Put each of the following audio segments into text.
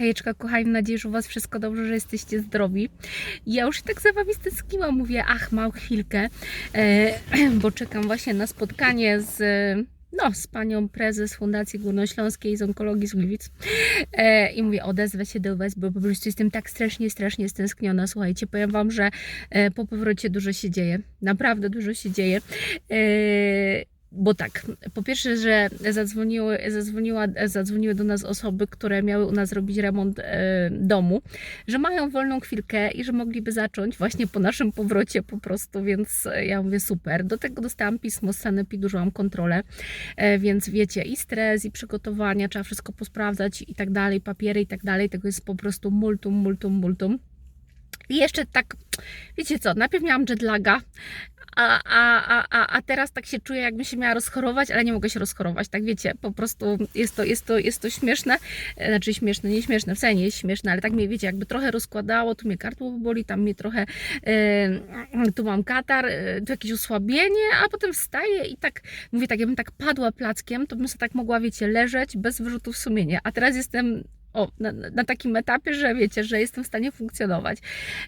Hejeczka, kochani, mam nadzieję, że u Was wszystko dobrze, że jesteście zdrowi. Ja już tak za Wami stęskniłam, mówię, ach, mam chwilkę, e, bo czekam właśnie na spotkanie z... No, z panią prezes Fundacji Górnośląskiej z Onkologii z Gliwic. E, I mówię, odezwę się do Was, bo po prostu jestem tak strasznie, strasznie stęskniona. Słuchajcie, powiem Wam, że e, po powrocie dużo się dzieje. Naprawdę dużo się dzieje. E, bo tak, po pierwsze, że zadzwoniły, zadzwoniła, zadzwoniły do nas osoby, które miały u nas robić remont e, domu, że mają wolną chwilkę i że mogliby zacząć właśnie po naszym powrocie po prostu, więc e, ja mówię super. Do tego dostałam pismo z Sanepidu, że mam kontrolę, e, więc wiecie, i stres, i przygotowania, trzeba wszystko posprawdzać i tak dalej, papiery i tak dalej, tego jest po prostu multum, multum, multum. I jeszcze tak, wiecie co, najpierw miałam jetlaga, a, a, a, a, teraz tak się czuję, jakbym się miała rozchorować, ale nie mogę się rozchorować, tak wiecie, po prostu jest to, jest to, jest to śmieszne, E, znaczy śmieszne, nie śmieszne, wcale nie jest śmieszne, ale tak mnie, wiecie, jakby trochę rozkładało, tu mnie gardło boli, tam mnie trochę, e, tu mam katar, e, tu jakieś osłabienie, a potem wstaję i tak, mówię tak, jakbym tak padła plackiem, to bym sobie tak mogła, wiecie, leżeć bez wyrzutów sumienia, a teraz jestem o, na, na takim etapie, że wiecie, że jestem w stanie funkcjonować.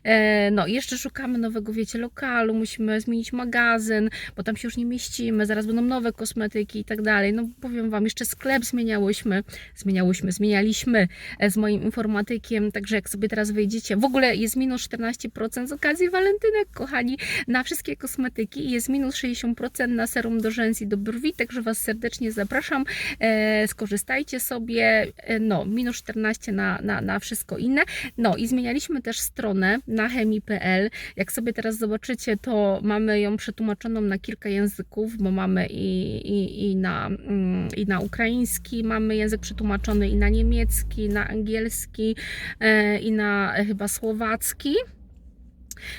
E, no, jeszcze szukamy nowego, wiecie, lokalu, musimy zmienić magazyn, bo tam się już nie mieścimy, zaraz będą nowe kosmetyki i tak dalej. No, powiem Wam, jeszcze sklep zmieniałyśmy, zmieniałyśmy, zmienialiśmy e, z moim informatykiem, także jak sobie teraz wejdziecie, w ogóle jest minus 14% z okazji walentynek, kochani, na wszystkie kosmetyki i jest minus 60% na serum do rzęs i do brwi, także Was serdecznie zapraszam, e, skorzystajcie sobie, e, no, minus 14 na, na, na wszystko inne. No i zmienialiśmy też stronę na chemii.pl. Jak sobie teraz zobaczycie, to mamy ją przetłumaczoną na kilka języków, bo mamy i, i, i, na, mm, i na ukraiński, mamy język przetłumaczony i na niemiecki, na angielski e, i na e, chyba słowacki.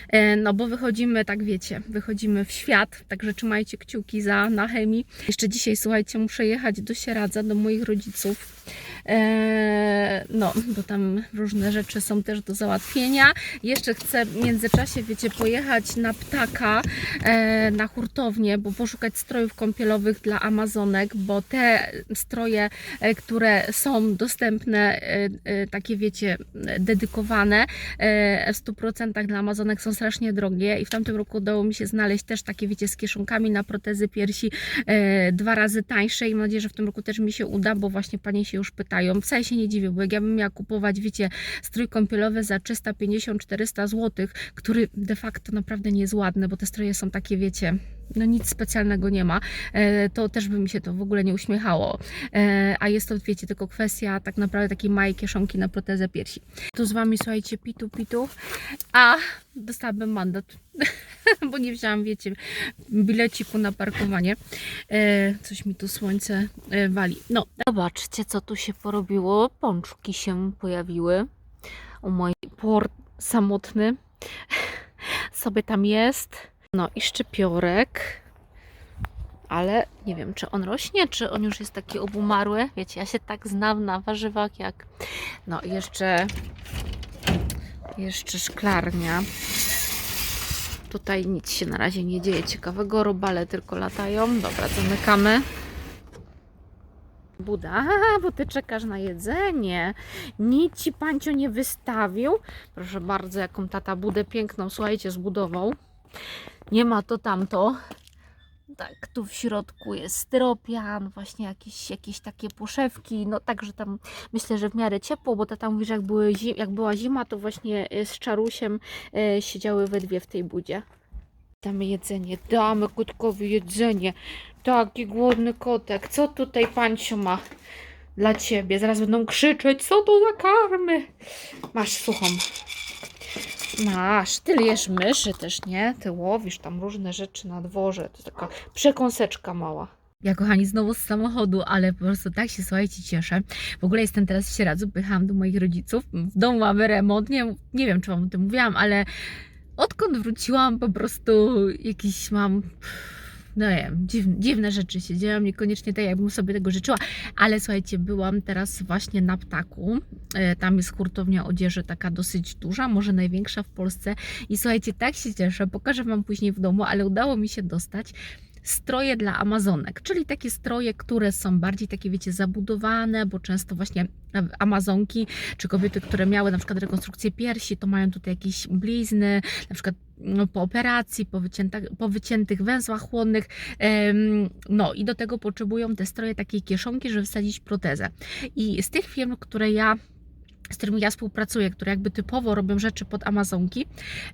E, No bo wychodzimy, tak wiecie, wychodzimy w świat, także trzymajcie kciuki za na chemii. Jeszcze dzisiaj, słuchajcie, muszę jechać do Sieradza, do moich rodziców. E, no, bo tam różne rzeczy są też do załatwienia. Jeszcze chcę w międzyczasie, wiecie, pojechać na ptaka, e, na hurtownię, bo poszukać strojów kąpielowych dla Amazonek, bo te stroje, e, które są dostępne, e, e, takie wiecie, dedykowane w 100% dla Amazonek są strasznie drogie i w tamtym roku udało mi się znaleźć też takie, wiecie, z kieszonkami na protezy piersi dwa razy tańsze i mam nadzieję, że w tym roku też mi się uda, bo właśnie panie się już pytają. Wcale się nie dziwię, bo jak ja bym miała kupować, wiecie, strój kąpielowy za 350-400 zł, który de facto naprawdę nie jest ładny, bo te stroje są takie, wiecie, no nic specjalnego nie ma, e, to też by mi się to w ogóle nie uśmiechało. E, A jest to, wiecie, tylko kwestia tak naprawdę takiej małej kieszonki na protezę piersi. Tu z Wami, słuchajcie, pitu, pitu, a dostałabym mandat, bo nie wzięłam, wiecie, bileciku na parkowanie. E, Coś mi tu słońce wali. No, zobaczcie, co tu się porobiło. Pączki się pojawiły. O mój port samotny sobie tam jest. No i szczypiorek. Ale nie wiem, czy on rośnie, czy on już jest taki obumarły. Wiecie, ja się tak znam na warzywach jak. No i jeszcze. Jeszcze szklarnia. Tutaj nic się na razie nie dzieje ciekawego. Robale tylko latają. Dobra, zamykamy. Buda, bo ty czekasz na jedzenie. Nic ci pancio nie wystawił. Proszę bardzo, jaką tata budę piękną, słuchajcie, zbudował. Nie ma to tamto. Tak, tu w środku jest styropian, właśnie jakieś, jakieś takie poszewki, no także tam myślę, że w miarę ciepło, bo tata mówi, że jak, były, jak była zima, to właśnie e, z czarusiem e, siedziały we dwie w tej budzie. Damy jedzenie, damy kotkowi jedzenie. Taki głodny kotek, co tutaj pancio ma dla ciebie? Zaraz będą krzyczeć, co to za karmy? Masz suchą. Masz, ty jesz myszy też, nie? Ty łowisz tam różne rzeczy na dworze. To taka przekąseczka mała. Ja kochani, znowu z samochodu, ale po prostu tak się, słuchajcie, cieszę. W ogóle jestem teraz w Sieradzu, pychałam do moich rodziców. W domu mamy remont, nie, nie wiem, czy Wam o tym mówiłam, ale odkąd wróciłam, po prostu jakiś mam... No nie wiem, dziwne, dziwne rzeczy się dzieją, niekoniecznie tak, jakbym sobie tego życzyła, ale słuchajcie, byłam teraz właśnie na Ptaku, E, tam jest hurtownia odzieży taka dosyć duża, może największa w Polsce. I słuchajcie, tak się cieszę, pokażę Wam później w domu, ale udało mi się dostać stroje dla Amazonek, czyli takie stroje, które są bardziej takie, wiecie, zabudowane, bo często właśnie Amazonki, czy kobiety, które miały na przykład rekonstrukcję piersi, to mają tutaj jakieś blizny, na przykład no, po operacji, po, po wyciętych węzłach chłonnych, em, no i do tego potrzebują te stroje takiej kieszonki, żeby wsadzić protezę. I z tych firm, które ja z którymi ja współpracuję, które jakby typowo robią rzeczy pod Amazonki,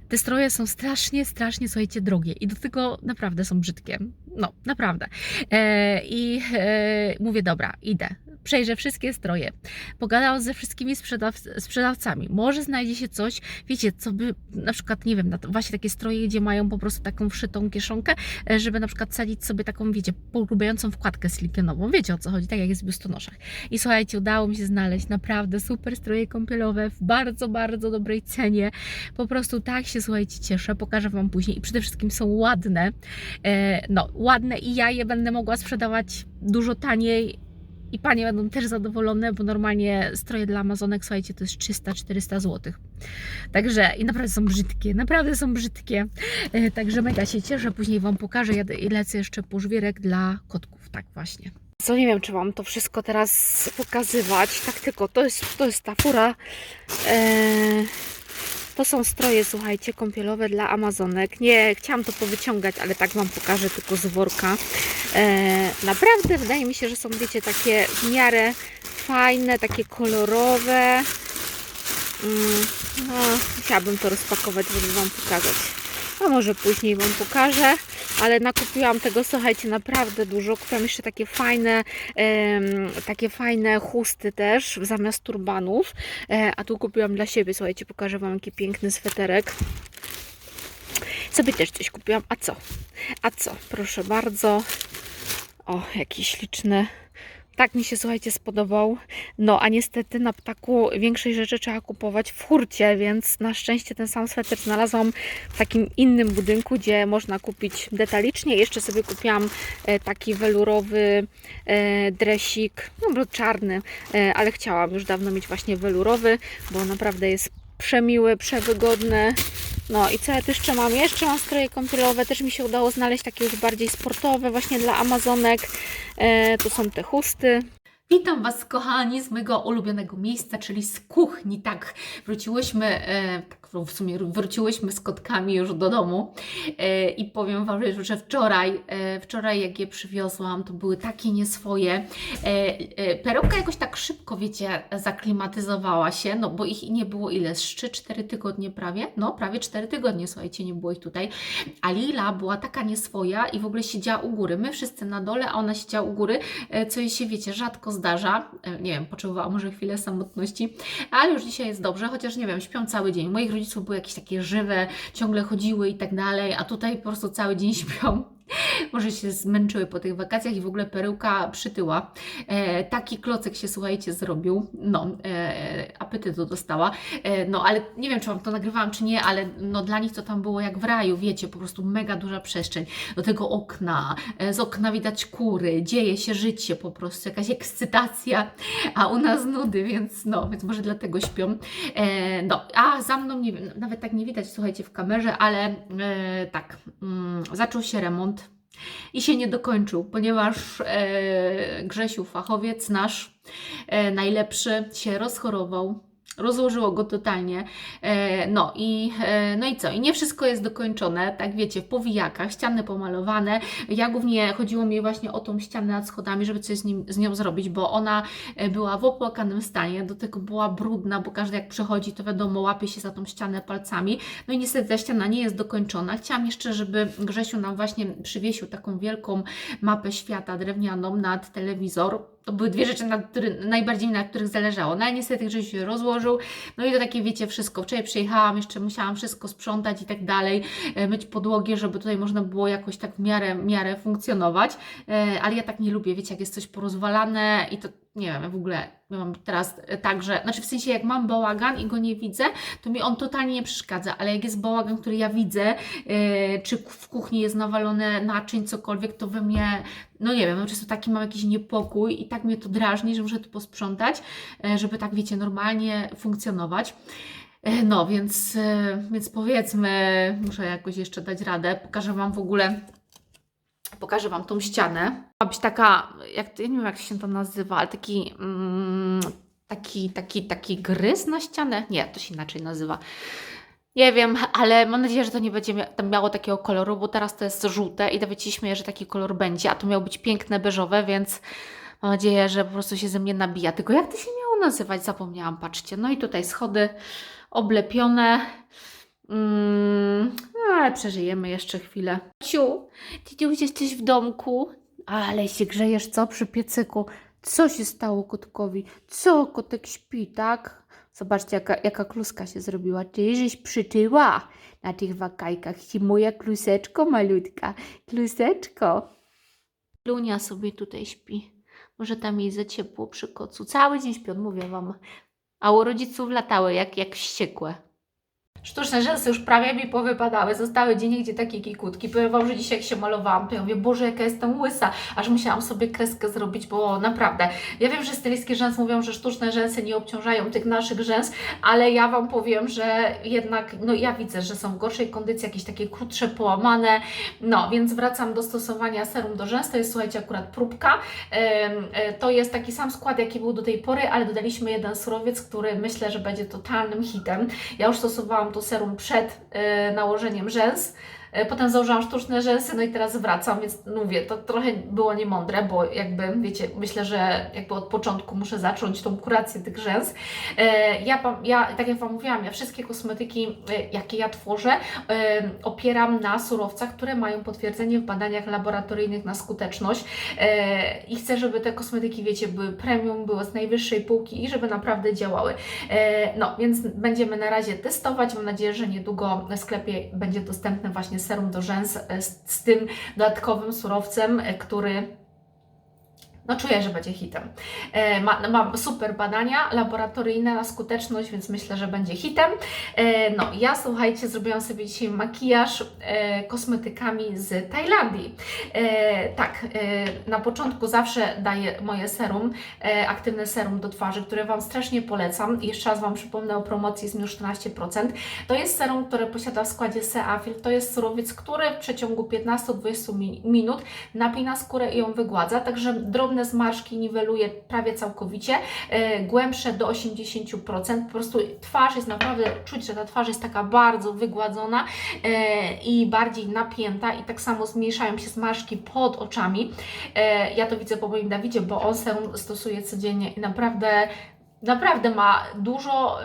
te stroje są strasznie, strasznie, słuchajcie, drogie i do tego naprawdę są brzydkie. No, naprawdę. E, I e, mówię, dobra, idę. Przejrzę wszystkie stroje. Pogadałam ze wszystkimi sprzedaw sprzedawcami. Może znajdzie się coś, wiecie, co by na przykład, nie wiem, właśnie takie stroje, gdzie mają po prostu taką wszytą kieszonkę, e, żeby na przykład sadzić sobie taką, wiecie, pogrubiającą wkładkę silikonową. Wiecie o co chodzi, tak jak jest w biustonoszach. I słuchajcie, udało mi się znaleźć naprawdę super stroje kąpielowe w bardzo, bardzo dobrej cenie. Po prostu tak się, słuchajcie, cieszę. Pokażę Wam później. I przede wszystkim są ładne. E, no, ładne i ja je będę mogła sprzedawać dużo taniej. I panie będą też zadowolone, bo normalnie stroje dla Amazonek, słuchajcie, to jest 300-400 zł. Także i naprawdę są brzydkie, naprawdę są brzydkie. E, Także mega się cieszę, później Wam pokażę. I lecę jeszcze po żwirek dla kotków, tak właśnie. Co nie wiem, czy Wam to wszystko teraz pokazywać. Tak tylko, to jest, to jest ta fura. E, to są stroje, słuchajcie, kąpielowe dla Amazonek. Nie, chciałam to powyciągać, ale tak Wam pokażę tylko z worka. E, naprawdę wydaje mi się, że są, wiecie, takie w miarę fajne, takie kolorowe. Mm, no, chciałabym to rozpakować, żeby Wam pokazać. A może później Wam pokażę, ale nakupiłam tego, słuchajcie, naprawdę dużo. Kupiłam jeszcze takie fajne, takie fajne chusty też zamiast turbanów. E, a tu kupiłam dla siebie, słuchajcie, pokażę Wam jaki piękny sweterek. Sobie też coś kupiłam. A co? A co? Proszę bardzo. O, jaki śliczny. Tak mi się, słuchajcie, spodobał. No, a niestety na ptaku większej rzeczy trzeba kupować w hurcie, więc na szczęście ten sam sweter znalazłam w takim innym budynku, gdzie można kupić detalicznie. Jeszcze sobie kupiłam e, taki welurowy e, dresik, no czarny, e, ale chciałam już dawno mieć właśnie welurowy, bo naprawdę jest przemiły, przewygodny. No i co ja tu jeszcze mam? Jeszcze mam stroje kąpielowe, też mi się udało znaleźć takie już bardziej sportowe właśnie dla Amazonek. E, tu są te chusty. Witam Was, kochani, z mojego ulubionego miejsca, czyli z kuchni. Tak, wróciłyśmy, e, tak w sumie wróciłyśmy z kotkami już do domu e, i powiem Wam, że wczoraj, e, wczoraj jak je przywiozłam, to były takie nieswoje. E, e, perełka jakoś tak szybko, wiecie, zaklimatyzowała się, no bo ich nie było ile? Z 3-4 tygodnie prawie? No, prawie 4 tygodnie, słuchajcie, nie było ich tutaj. A Lila była taka nieswoja i w ogóle siedziała u góry. My wszyscy na dole, a ona siedziała u góry, e, co jej się, wiecie, rzadko zdarza. E, Nie wiem, potrzebowała może chwilę samotności, ale już dzisiaj jest dobrze, chociaż nie wiem, śpią cały dzień. Moich rodziców były jakieś takie żywe, ciągle chodziły i tak dalej, a tutaj po prostu cały dzień śpią. Może się zmęczyły po tych wakacjach i w ogóle perełka przytyła. E, taki klocek się, słuchajcie, zrobił. No, e, apetytu dostała. E, no, ale nie wiem, czy Wam to nagrywałam, czy nie, ale no dla nich to tam było jak w raju, wiecie, po prostu mega duża przestrzeń. Do tego okna, e, z okna widać kury, dzieje się życie po prostu, jakaś ekscytacja, a u nas nudy, więc no, więc może dlatego śpią. E, no, a za mną, nie nawet tak nie widać, słuchajcie, w kamerze, ale e, tak, mm, zaczął się remont i się nie dokończył, ponieważ e, Grzesiu, fachowiec nasz, e, najlepszy, się rozchorował. Rozłożyło go totalnie. E, no, i, e, no i co? I nie wszystko jest dokończone, tak wiecie, w powijakach, ściany pomalowane. Ja głównie chodziło mi właśnie o tą ścianę nad schodami, żeby coś z, nim, z nią zrobić, bo ona e, była w opłakanym stanie, do tego była brudna, bo każdy jak przychodzi, to wiadomo, łapie się za tą ścianę palcami. No i niestety ta ściana nie jest dokończona. Chciałam jeszcze, żeby Grzesiu nam właśnie przywiesił taką wielką mapę świata drewnianą nad telewizor. To były dwie rzeczy, na który, najbardziej na których zależało. No ale niestety Grzesiu się rozłożył. No i to takie, wiecie, wszystko. Wczoraj przyjechałam, jeszcze musiałam wszystko sprzątać i tak dalej, e, myć podłogi, żeby tutaj można było jakoś tak w miarę, w miarę funkcjonować. E, Ale ja tak nie lubię, wiecie, jak jest coś porozwalane i to nie wiem, w ogóle ja mam teraz e, tak, że, znaczy w sensie jak mam bałagan i go nie widzę, to mi on totalnie nie przeszkadza, ale jak jest bałagan, który ja widzę, e, czy w kuchni jest nawalone naczyń, cokolwiek, to we mnie, no nie wiem, no często taki mam jakiś niepokój i tak mnie to drażni, że muszę to posprzątać, e, żeby tak, wiecie, normalnie funkcjonować. No, więc, więc powiedzmy, muszę jakoś jeszcze dać radę. Pokażę Wam w ogóle Pokażę Wam tą ścianę. Ma być taka, jak, ja nie wiem jak się to nazywa, ale taki, mm, taki, taki, taki gryz na ścianę. Nie, to się inaczej nazywa. Nie wiem, ale mam nadzieję, że to nie będzie tam miało takiego koloru, bo teraz to jest żółte i nawet się że taki kolor będzie, a to miało być piękne, beżowe, więc mam nadzieję, że po prostu się ze mnie nabija. Tylko jak to się miało nazywać? Zapomniałam, patrzcie. No i tutaj schody oblepione. Mm, ale przeżyjemy jeszcze chwilę. Ciu, ty już jesteś w domku? Ale się grzejesz, co? Przy piecyku. Co się stało kotkowi? Co? Kotek śpi, tak? Zobaczcie, jaka, jaka kluska się zrobiła. Ty żeś przytyła na tych wakajkach. Ci moja kluseczko malutka. Kluseczko. Lunia sobie tutaj śpi. Może tam jej za ciepło przy kocu. Cały dzień śpią, mówię wam. A u rodziców latały jak, jak wściekłe. Sztuczne rzęsy już prawie mi powypadały, zostały gdzie niegdzie takie kikutki. Powiem Wam, że dzisiaj jak się malowałam, to ja mówię, Boże, jaka jestem łysa, aż musiałam sobie kreskę zrobić, bo naprawdę, ja wiem, że stylistki rzęs mówią, że sztuczne rzęsy nie obciążają tych naszych rzęs, ale ja Wam powiem, że jednak, no ja widzę, że są w gorszej kondycji, jakieś takie krótsze, połamane, no, więc wracam do stosowania serum do rzęs, to jest, słuchajcie, akurat próbka, e, to jest taki sam skład, jaki był do tej pory, ale dodaliśmy jeden surowiec, który myślę, że będzie totalnym hitem. Ja już stosowałam to serum przed e, nałożeniem rzęs. E, Potem założyłam sztuczne rzęsy, no i teraz wracam, więc mówię, to trochę było niemądre, bo jakby, wiecie, myślę, że jakby od początku muszę zacząć tą kurację tych rzęs. E, Ja, ja tak jak Wam mówiłam, ja wszystkie kosmetyki, e, jakie ja tworzę, opieram na surowcach, które mają potwierdzenie w badaniach laboratoryjnych na skuteczność i chcę, żeby te kosmetyki, wiecie, były premium, były z najwyższej półki i żeby naprawdę działały. No, więc będziemy na razie testować. Mam nadzieję, że niedługo w sklepie będzie dostępny właśnie serum do rzęs e, z, z tym dodatkowym surowcem, e, który no czuję, że będzie hitem. E, ma, mam super badania laboratoryjne na skuteczność, więc myślę, że będzie hitem. E, no, ja słuchajcie, zrobiłam sobie dzisiaj makijaż e, kosmetykami z Tajlandii. Tak, na początku zawsze daję moje serum, aktywne serum do twarzy, które Wam strasznie polecam. Jeszcze raz Wam przypomnę o promocji z minus 14%. To jest serum, które posiada w składzie Seafil. To jest surowiec, który w przeciągu 15-20 mi- minut napina skórę i ją wygładza, także drobne zmarszki niweluje prawie całkowicie, e, głębsze do 80%. Po prostu twarz jest naprawdę, czuć, że ta twarz jest taka bardzo wygładzona e, i bardziej napięta i tak samo zmniejszają się zmarszki pod oczami. E, ja to widzę po moim Dawidzie, bo on serum stosuje codziennie i naprawdę Naprawdę ma dużo,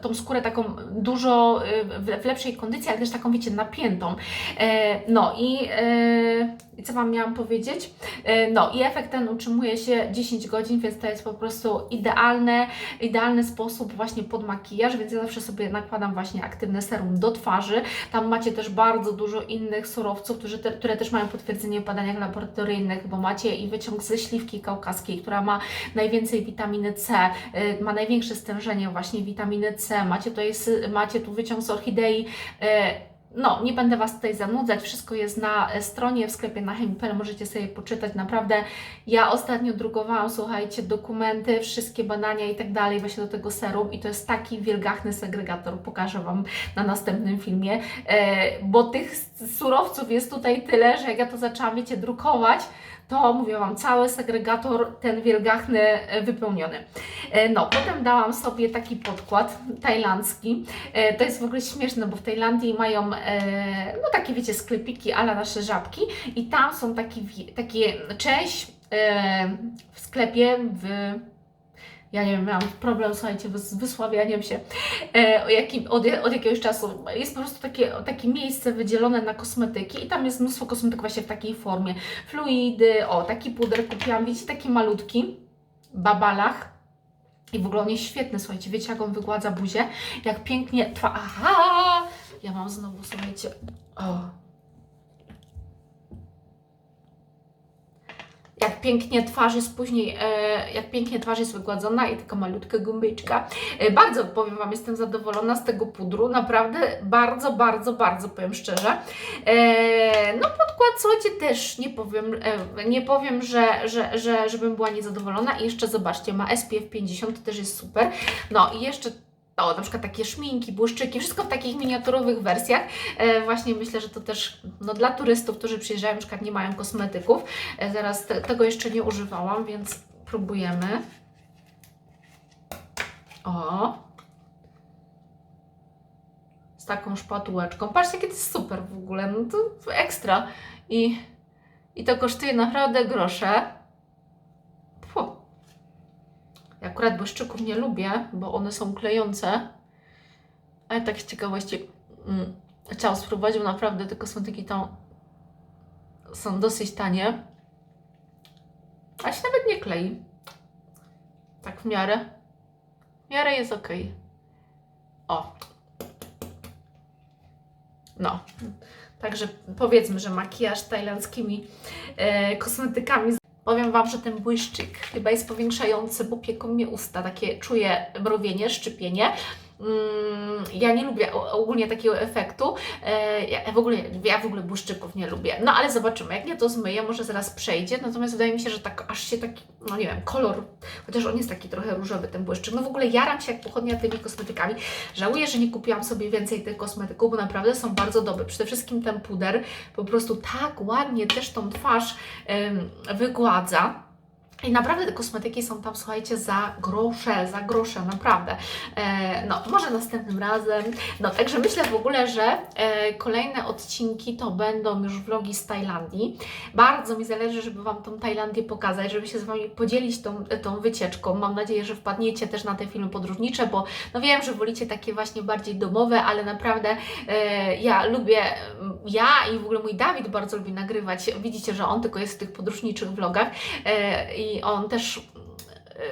tą skórę taką dużo y, w, lepszej kondycji, ale też taką, wiecie, napiętą. E, no i, e, i co Wam miałam powiedzieć? E, no i efekt ten utrzymuje się 10 godzin, więc to jest po prostu idealne, idealny sposób właśnie pod makijaż, więc ja zawsze sobie nakładam właśnie aktywne serum do twarzy. Tam macie też bardzo dużo innych surowców, którzy te, które też mają potwierdzenie w badaniach laboratoryjnych, bo macie i wyciąg ze śliwki kaukaskiej, która ma najwięcej witaminy C, y, ma największe stężenie właśnie witaminy C, macie, tutaj, sy- macie tu wyciąg z orchidei, y, no, nie będę Was tutaj zanudzać, wszystko jest na e, stronie w sklepie na Chemipel, możecie sobie poczytać. Naprawdę, ja ostatnio drukowałam, słuchajcie, dokumenty, wszystkie badania i tak dalej, właśnie do tego serum i to jest taki wielgachny segregator, pokażę Wam na następnym filmie, e, bo tych surowców jest tutaj tyle, że jak ja to zaczęłam, wiecie, drukować, to mówię Wam, cały segregator ten wielgachny e, wypełniony. E, No, potem dałam sobie taki podkład tajlandzki. E, To jest w ogóle śmieszne, bo w Tajlandii mają no takie wiecie sklepiki ala nasze żabki i tam są takie, takie część w sklepie w ja nie wiem, miałam problem, słuchajcie, z wysławianiem się e, jakim, od, od jakiegoś czasu. Jest po prostu takie, takie miejsce wydzielone na kosmetyki i tam jest mnóstwo kosmetyków właśnie w takiej formie. Fluidy, o, taki puder kupiłam, wiecie, taki malutki, babalach. I w ogóle on jest świetny, słuchajcie, wiecie jak on wygładza buzię, jak pięknie trwa. Aha! Ja mam znowu, słuchajcie, o. Jak pięknie twarz jest później, e, jak pięknie twarz jest wygładzona i taka malutka gumbyczka. E, bardzo, powiem Wam, jestem zadowolona z tego pudru, naprawdę bardzo, bardzo, bardzo, powiem szczerze. E, no podkład, słuchajcie, też nie powiem, nie powiem, że, że, że, żebym była niezadowolona. I jeszcze zobaczcie, ma SPF 50, to też jest super. No i jeszcze o, na przykład takie szminki, błyszczyki, wszystko w takich miniaturowych wersjach. E, właśnie myślę, że to też no, dla turystów, którzy przyjeżdżają, na przykład nie mają kosmetyków. E, zaraz te, tego jeszcze nie używałam, więc próbujemy. O. Z taką szpatułeczką. Patrzcie, jakie to jest super w ogóle. No to ekstra. I, i to kosztuje naprawdę grosze. Fu. Ja akurat błyszczyków nie lubię, bo one są klejące. Ale tak z ciekawości mm, chciałam spróbować, bo naprawdę te kosmetyki tam są dosyć tanie. A się nawet nie klei. Tak w miarę. W miarę jest ok. O. No. Także powiedzmy, że makijaż tajlandzkimi e, kosmetykami. Powiem Wam, że ten błyszczyk chyba jest powiększający, bo pieką mnie usta. Takie czuję mrowienie, szczypienie. Mm, ja nie lubię ogólnie takiego efektu. E, Ja w ogóle, ja w ogóle błyszczyków nie lubię. No ale zobaczymy, jak nie to zmyję, może zaraz przejdzie. Natomiast wydaje mi się, że tak aż się taki, no nie wiem, kolor, chociaż on jest taki trochę różowy, ten błyszczyk. No w ogóle jaram się jak pochodnia tymi kosmetykami. Żałuję, że nie kupiłam sobie więcej tych kosmetyków, bo naprawdę są bardzo dobre. Przede wszystkim ten puder po prostu tak ładnie też tą twarz em, wygładza. I naprawdę te kosmetyki są tam, słuchajcie, za grosze, za grosze, naprawdę. E, no, może następnym razem. No, także myślę w ogóle, że e, kolejne odcinki to będą już vlogi z Tajlandii. Bardzo mi zależy, żeby Wam tą Tajlandię pokazać, żeby się z Wami podzielić tą, tą wycieczką. Mam nadzieję, że wpadniecie też na te filmy podróżnicze, bo no wiem, że wolicie takie właśnie bardziej domowe, ale naprawdę e, ja lubię, ja i w ogóle mój Dawid bardzo lubi nagrywać. Widzicie, że on tylko jest w tych podróżniczych vlogach e, i on też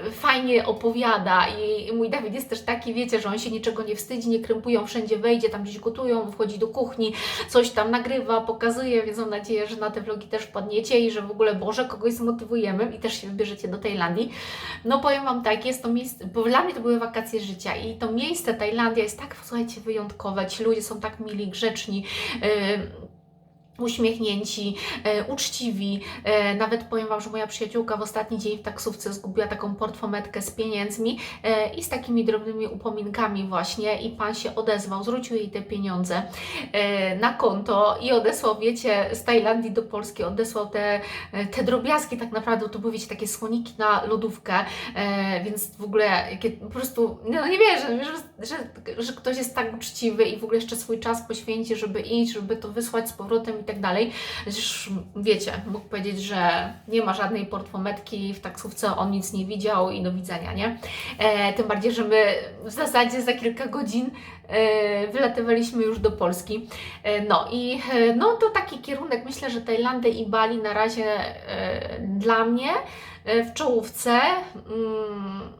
e, fajnie opowiada i mój Dawid jest też taki, wiecie, że on się niczego nie wstydzi, nie krępują, wszędzie wejdzie, tam gdzieś gotują, wchodzi do kuchni, coś tam nagrywa, pokazuje, więc mam nadzieję, że na te vlogi też wpadniecie i że w ogóle, Boże, kogoś zmotywujemy i też się wybierzecie do Tajlandii. No powiem Wam tak, jest to miejsce, bo dla mnie to były wakacje życia i to miejsce, Tajlandia jest tak, słuchajcie, wyjątkowe, ci ludzie są tak mili, grzeczni, yy, uśmiechnięci, e, uczciwi. E, nawet powiem Wam, że moja przyjaciółka w ostatni dzień w taksówce zgubiła taką portfometkę z pieniędzmi e, i z takimi drobnymi upominkami właśnie i Pan się odezwał, zwrócił jej te pieniądze na konto i odesłał, wiecie, z Tajlandii do Polski, odesłał te, te drobiazgi tak naprawdę, to były, wiecie, takie słoniki na lodówkę, więc w ogóle po prostu, no nie wierzę, że, że, że ktoś jest tak uczciwy i w ogóle jeszcze swój czas poświęci, żeby iść, żeby to wysłać z powrotem i tak dalej. Przecież wiecie, mógł powiedzieć, że nie ma żadnej portfometki w taksówce, on nic nie widział i do widzenia, nie? E, tym bardziej, że my w zasadzie za kilka godzin e, wylatywaliśmy już do Polski. E, no i e, no to taki kierunek, myślę, że Tajlandia i Bali na razie e, dla mnie e, w czołówce. Mm,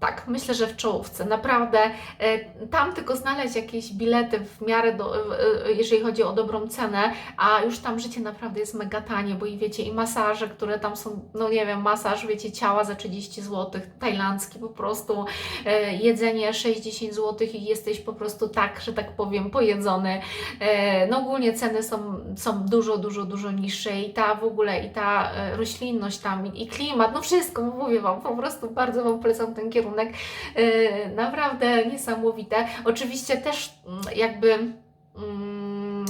tak, myślę, że w czołówce. Naprawdę e, tam tylko znaleźć jakieś bilety w miarę, do, e, jeżeli chodzi o dobrą cenę, a już tam życie naprawdę jest mega tanie, bo i wiecie, i masaże, które tam są, no nie wiem, masaż, wiecie, ciała za 30 zł, tajlandzki po prostu, e, jedzenie 6-10 zł i jesteś po prostu tak, że tak powiem, pojedzony. No ogólnie ceny są, są dużo, dużo, dużo niższe i ta w ogóle, i ta roślinność tam, i klimat, no wszystko, mówię Wam, po prostu bardzo Wam polecam ten kierunek. E, naprawdę niesamowite. Oczywiście też mm, jakby mm,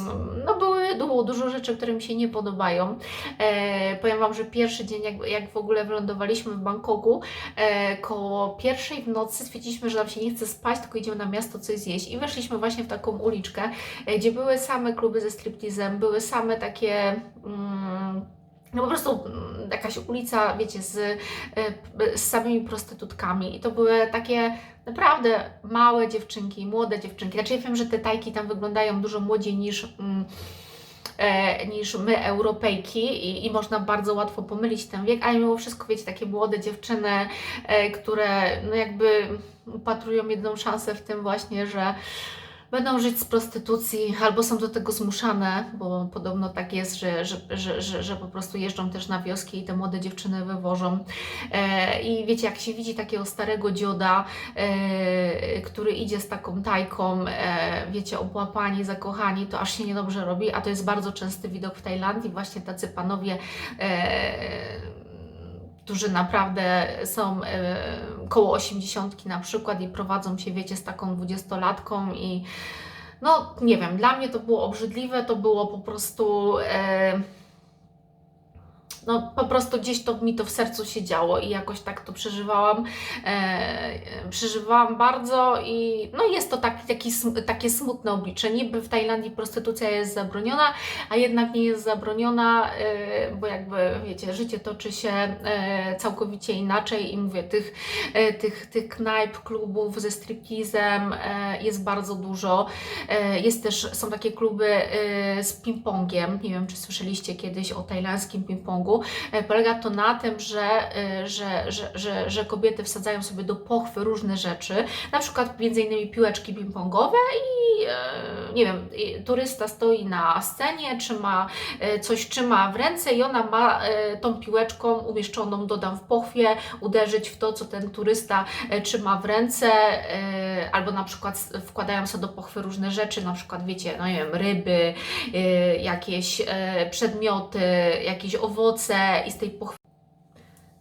no były, było dużo rzeczy, które mi się nie podobają. E, powiem Wam, że pierwszy dzień, jak, jak w ogóle wylądowaliśmy w Bangkoku, e, koło pierwszej w nocy stwierdziliśmy, że nam się nie chce spać, tylko idziemy na miasto coś zjeść i weszliśmy właśnie w taką uliczkę, e, gdzie były same kluby ze striptizem, były same takie... Mm, no po prostu mm, jakaś ulica, wiecie, z, e, z samymi prostytutkami. I to były takie naprawdę małe dziewczynki, młode dziewczynki. Znaczy ja wiem, że te tajki tam wyglądają dużo młodziej niż, mm, e, niż my, Europejki i, i można bardzo łatwo pomylić ten wiek, ale mimo wszystko, wiecie, takie młode dziewczyny, e, które no jakby upatrują jedną szansę w tym właśnie, że będą żyć z prostytucji albo są do tego zmuszane, bo podobno tak jest, że, że, że, że, że po prostu jeżdżą też na wioski i te młode dziewczyny wywożą. E, I wiecie, jak się widzi takiego starego dzioda, e, który idzie z taką tajką, e, wiecie, obłapani, zakochani, to aż się niedobrze robi, a to jest bardzo częsty widok w Tajlandii, właśnie tacy panowie e, którzy naprawdę są, e, koło 80 na przykład i prowadzą się, wiecie, z taką dwudziestolatką i no nie wiem, dla mnie to było obrzydliwe, to było po prostu... E, no po prostu gdzieś to mi to w sercu się działo i jakoś tak to przeżywałam, e, przeżywałam bardzo i no jest to taki, taki, takie smutne oblicze. Niby w Tajlandii prostytucja jest zabroniona, a jednak nie jest zabroniona, e, bo jakby wiecie, życie toczy się e, całkowicie inaczej i mówię, tych, e, tych, tych knajp, klubów ze striptizem e, jest bardzo dużo. E, Jest też, są takie kluby e, z ping-pongiem. Nie wiem, czy słyszeliście kiedyś o tajlandzkim ping-pongu. E, Polega to na tym, że, e, że, że, że, że kobiety wsadzają sobie do pochwy różne rzeczy, na przykład między innymi piłeczki ping-pongowe i e, nie wiem, turysta stoi na scenie, trzyma e, coś trzyma w ręce i ona ma tą piłeczką umieszczoną, dodam w pochwie, uderzyć w to, co ten turysta trzyma w ręce, albo na przykład wkładają sobie do pochwy różne rzeczy, na przykład wiecie, no nie wiem, ryby, jakieś przedmioty, jakieś owoce i z tej pochwy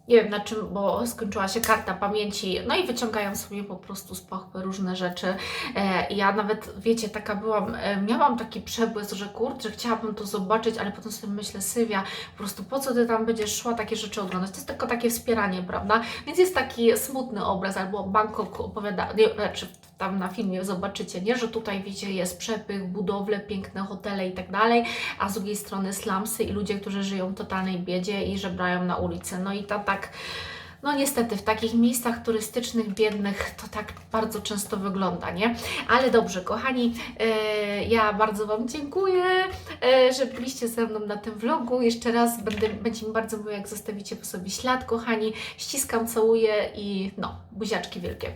nie wiem na czym, bo skończyła się karta pamięci, no i wyciągają sobie po prostu z pochwy różne rzeczy. E, ja nawet, wiecie, taka byłam, e, miałam taki przebłysk, że kurczę, chciałabym to zobaczyć, ale potem sobie myślę, Sylwia, po prostu po co Ty tam będziesz szła takie rzeczy oglądać? To jest tylko takie wspieranie, prawda? Więc jest taki smutny obraz, albo Bangkok opowiada, nie, znaczy tam na filmie zobaczycie, nie, że tutaj wiecie, jest przepych, budowle, piękne hotele i tak dalej, a z drugiej strony slumsy i ludzie, którzy żyją w totalnej biedzie i żebrają na ulicy. No i to tak, no niestety, w takich miejscach turystycznych, biednych, to tak bardzo często wygląda, nie? Ale dobrze, kochani, e, ja bardzo Wam dziękuję, e, że byliście ze mną na tym vlogu. Jeszcze raz będę, będzie mi bardzo miło, jak zostawicie po sobie ślad, kochani. Ściskam, całuję i no, buziaczki wielkie.